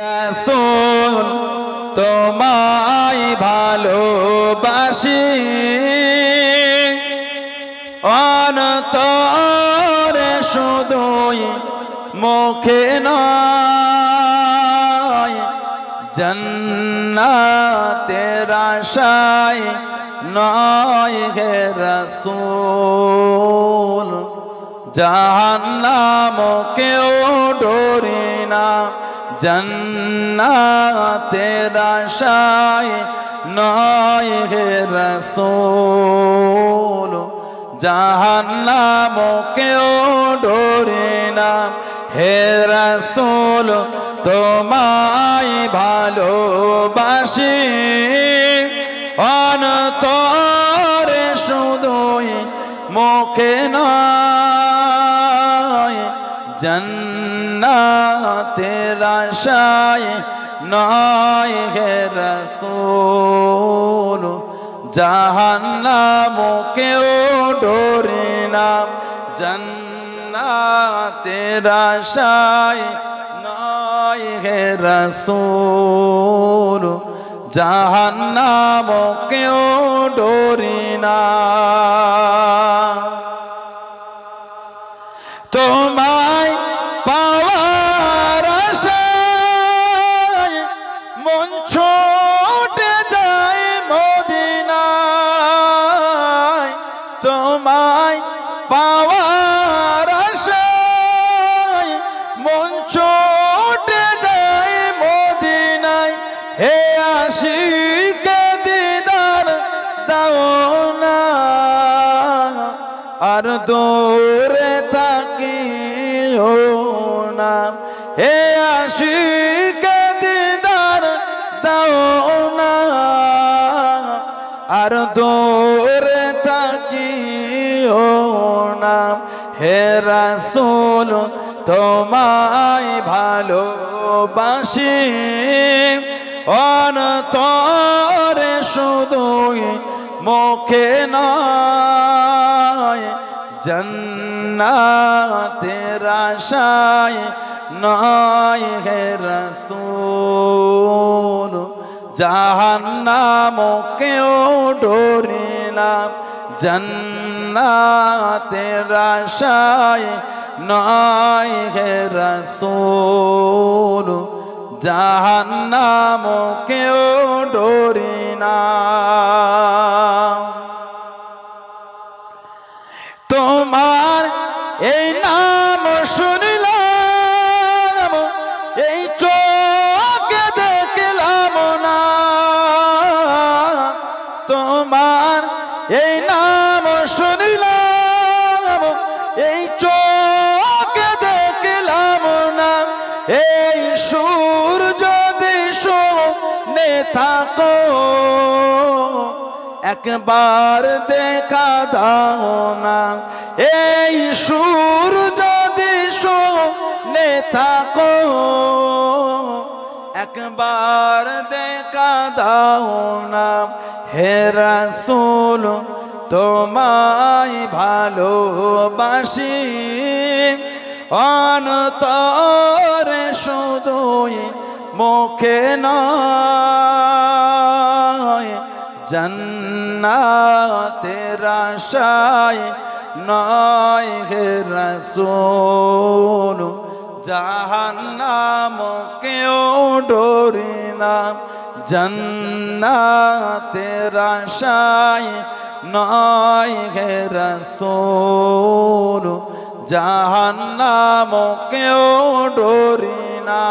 রাসূল, তোমায় ভালোবাসি। অনতরে শুধুই মুখে নয়, জন্নাতের আশায় নয় হে রসুল। জাহান্নাম কেউ ডোরে না। জন্নাতের আশায় নয় হে রসুল। জাহান্নাম কেউ ডোরে না। হে রসুল, তোমায় ভালোবাসি। অনতরে শুধুই মুখে নয় জন্নাতের আশায় নয় হে রসুল জাহান্নাম কেউ ডোরে না। জন্নাতের আশায় নয় হে রসুল জাহান্নাম কেউ ডোরে না। পাওয়ার আশায় মন মদিনায়। হে আশিকে দিদার, দাও না। আর দূরে থাকিও না। হে দিদার না। আর দূরে রাসূল তোমায় ভালোবাসি। অনতরে শুধুই মুখে নয়, জন্নাতের আশায় নয় হে রসুল। জাহান্নাম কেউ ডোরে না জন্নাতের আশায় নয় হে রসুল জাহান্নাম কেউ ডোরে না। তোমার এই নাম শুনলাম থাকো। একবার দেখা দাও না এই সুর যদি শোনে থাকো, একবার দেখা দাও না হে রাসূল, তোমায় ভালোবাসি। অনতরে শুধুই মুখে নয়, জন্নাতের আশায় নয় হে রসুল। জাহান্নাম কেউ ডোরে নাম জন্নাতের আশায় নয় হে রসুল। জাহান্নাম কেউ ডোরে না।